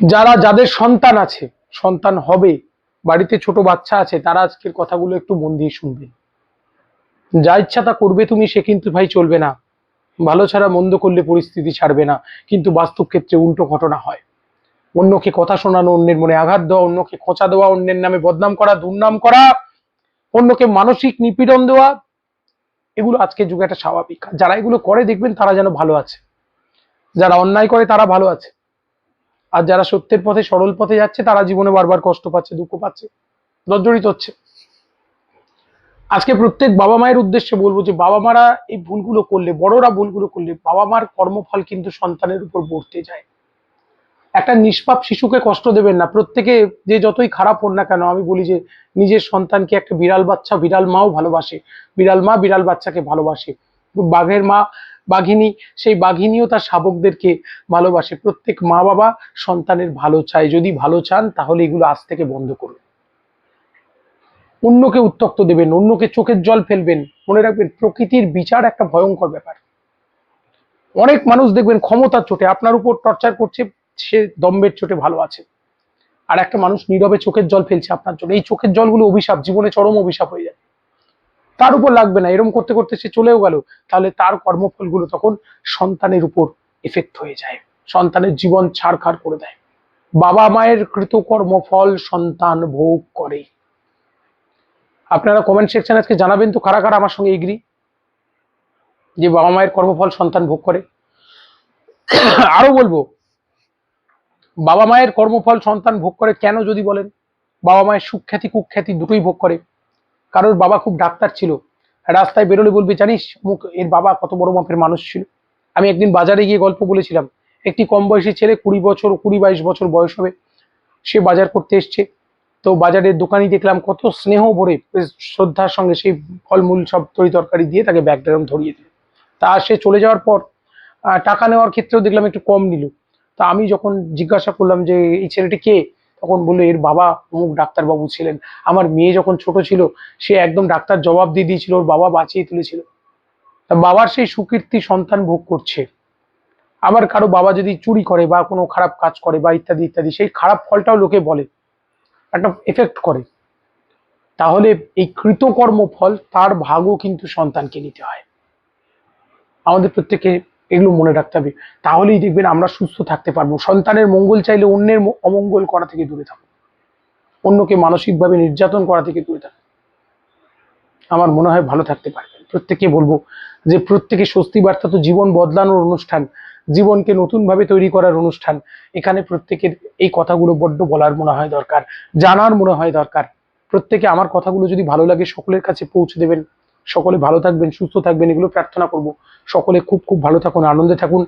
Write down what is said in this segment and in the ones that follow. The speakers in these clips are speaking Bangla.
যারা, যাদের সন্তান আছে, সন্তান হবে, বাড়িতে ছোট বাচ্চা আছে, তারা আজকের কথাগুলো একটু মন দিয়ে শুনবেন যা ইচ্ছা তা করবে তুমি, সে কিন্তু ভাই চলবে না। ভালো ছাড়া মন্দ করলে পরিস্থিতি ছাড়বে না, কিন্তু বাস্তব ক্ষেত্রে উল্টো ঘটনা হয়। অন্যকে কথা শোনানো, অন্যের মনে আঘাত দেওয়া, অন্যকে খোঁচা দেওয়া, অন্যের নামে বদনাম করা, দুর্নাম করা, অন্যকে মানসিক নিপীড়ন দেওয়া, এগুলো আজকের যুগে একটা স্বাভাবিক। যারা এগুলো করে দেখবেন তারা যেন ভালো আছে। যারা অন্যায় করে তারা ভালো আছে। আর যারা সত্যের পথে, সরল পথে যাচ্ছে, তারা জীবনে বারবার কষ্ট পাচ্ছে, দুঃখ পাচ্ছে, জর্জরিত হচ্ছে। আজকে প্রত্যেক বাবা মায়ের উদ্দেশ্যে বলব যে, বাবা মারা এই ভুলগুলো করলে, বড়রা ভুলগুলো করলে, বাবা মার কর্মফল কিন্তু সন্তানের উপর বর্তে যায়। একটা নিষ্পাপ শিশুকে কষ্ট দেবেন না। প্রত্যেকে যে যতই খারাপ হন না কেন, আমি বলি যে, নিজের সন্তানকে একটা বিড়াল বাচ্চা, বিড়াল মাও ভালোবাসে। বিড়াল মা বিড়াল বাচ্চাকে ভালোবাসে। বাঘের মা বাঘিনী, সেই বাঘিনীও তার শাবকদেরকে ভালোবাসে। প্রত্যেক মা বাবা সন্তানের ভালো চায়। যদি ভালো চান, তাহলে এগুলো আজ থেকে বন্ধ করুন। অন্যকে উত্তক্ত দেবেন, অন্যকে চোখের জল ফেলবেন। মনে রাখবেন, প্রকৃতির বিচার একটা ভয়ঙ্কর ব্যাপার। অনেক মানুষ দেখবেন ক্ষমতার চোটে, আপনার উপর টর্চার করছে, সে দম্বের চোটে ভালো আছে। আর একটা মানুষ নীরবে চোখের জল ফেলছে আপনার জন্য। এই চোখের জলগুলো অভিশাপ, জীবনে চরম অভিশাপ হয়ে যায় তার উপর লাগবে না, এরম করতে করতে সে চলেও গেল, তাহলে তার কর্মফলগুলো তখন সন্তানের উপর এফেক্ট হয়ে যায়, সন্তানের জীবন ছাড়খাড় করে দেয়। বাবা মায়ের কৃত কর্মফল সন্তান ভোগ করে। আপনারা কমেন্ট সেকশন আজকে জানাবেন তো কারা কারা আমার সঙ্গে এগ্রি যে বাবা মায়ের কর্মফল সন্তান ভোগ করে। আরও বলব, বাবা মায়ের কর্মফল সন্তান ভোগ করে কেন যদি বলেন? বাবা মায়ের সুখ্যাতি, কুখ্যাতি দুটোই ভোগ করে। কারোর বাবা খুব ডাক্তার ছিল। রাস্তায় বেরোলে বলবে, জানিস, মুখ, এর বাবা কত বড় মাপের মানুষ ছিল। আমি একদিন বাজারে গিয়ে গল্প বলেছিলাম। একটি কম বয়সী ছেলে কুড়ি বছর, কুড়ি বাইশ বছর বয়স হবে। সে বাজার করতে এসছে। তো বাজারের দোকানি দেখলাম কত স্নেহ ভরে শ্রদ্ধার সঙ্গে সেই ফলমূল, সব তরি তরকারি দিয়ে তাকে এরকম ধরিয়ে দিল। তা সে চলে যাওয়ার পর টাকা নেওয়ার ক্ষেত্রেও দেখলাম একটু কম নিল। তা আমি যখন জিজ্ঞাসা করলাম যে, এই ছেলেটি কে? তখন বলল, এর বাবা অমুক ডাক্তারবাবু ছিলেন। আমার মেয়ে যখন ছোট ছিল, সে একদম ডাক্তার জবাব দিয়ে দিয়েছিল, ওর বাবা বাঁচিয়ে তুলেছিল। তা বাবার সেই সুকীর্তি সন্তান ভোগ করছে। আবার কারও বাবা যদি চুরি করে বা কোনো খারাপ কাজ করে বা ইত্যাদি ইত্যাদি, সেই খারাপ ফলটাও লোকে বলে, একটা এফেক্ট করে। তাহলে এই কৃতকর্ম ফল তার ভাগও কিন্তু সন্তানকে নিতে হয়। আমাদের প্রত্যেকে এগুলো মনে রাখতে হবে। তাহলেই দেখবেন আমরা সুস্থ থাকতে পারব। সন্তানের মঙ্গল চাইলে অন্যের অমঙ্গল করা থেকে দূরে থাকুন অন্যকে মানসিকভাবে নির্যাতন করা থেকে দূরে থাকুন আমার মনে হয় ভালো থাকতে পারবেন। প্রত্যেকে বলব যে প্রত্যেকে স্বস্তি বার্তা তো জীবন বদলানোর অনুষ্ঠান, জীবনকে নতুনভাবে তৈরি করার অনুষ্ঠান। এখানে প্রত্যেকের এই কথাগুলো বড্ড বলার মনে হয় দরকার, জানার মনে হয় দরকার। প্রত্যেকে আমার কথাগুলো যদি ভালো লাগে সকলের কাছে পৌঁছে দেবেন। সকলে ভালো থাকবেন, সুস্থ থাকবেন, এগুলো প্রার্থনা করব। সকলে খুব খুব ভালো থাকুন, আনন্দে থাকুন।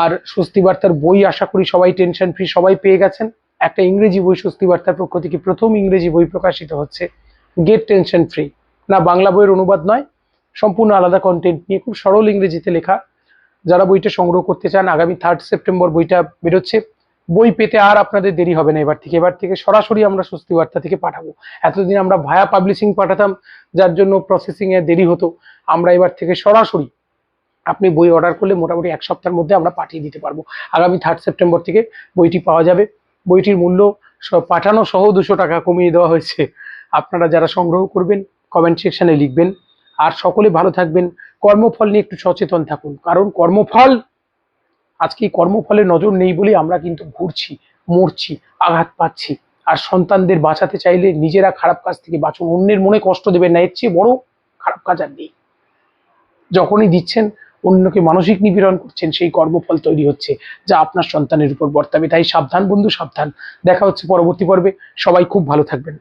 আর স্বস্তি বার্তার বই আশা করি সবাই টেনশন ফ্রি সবাই পেয়ে গেছেন। একটা ইংরেজি বই স্বস্তি বার্তার পক্ষ থেকে প্রথম ইংরেজি বই প্রকাশিত হচ্ছে। গেট টেনশন ফ্রি না, বাংলা বইয়ের অনুবাদ নয়, সম্পূর্ণ আলাদা কন্টেন্ট নিয়ে খুব সরল ইংরেজিতে লেখা। যারা বইটা সংগ্রহ করতে চান, আগামী থার্ড সেপ্টেম্বর বইটা বেরোচ্ছে। বই পেতে আর আপনাদের দেরি হবে না এবার থেকে। এবার থেকে সরাসরি আমরা স্বস্তি বার্তা থেকে পাঠাবো। এতদিন আমরা ভায়া পাবলিশিং পাঠাতাম, যার জন্য প্রসেসিং এ দেরি হতো। আমরা এবার থেকে সরাসরি আপনি বই অর্ডার করলে মোটামুটি এক সপ্তাহের মধ্যে আমরা পাঠিয়ে দিতে পারব। আগামী থার্ড সেপ্টেম্বর থেকে বইটি পাওয়া যাবে। বইটির মূল্য পাঠানো সহ দুশো টাকা কমিয়ে দেওয়া হয়েছে। আপনারা যারা সংগ্রহ করবেন কমেন্ট সেকশনে লিখবেন। আর সকলে ভালো থাকবেন। কর্মফল নিয়ে একটু সচেতন থাকুন। কারণ কর্মফল আজকে কর্মফলে নজর নেই বলেই আমরা কিন্তু ঘুরছি, মরছি, আঘাত পাচ্ছি। আর সন্তানদের বাঁচাতে চাইলে নিজেরা খারাপ কাজ থেকে বাঁচুন, অন্যের মনে কষ্ট দেবেন না, এর চেয়ে বড় খারাপ কাজ আর নেই। যখনই দিচ্ছেন, অন্যকে মানসিক নিপীড়ন করছেন, সেই কর্মফল তৈরি হচ্ছে, যা আপনার সন্তানের উপর বর্তাবে। তাই সাবধান বন্ধু, সাবধান। দেখা হচ্ছে পরবর্তী পর্বে। সবাই খুব ভালো থাকবেন।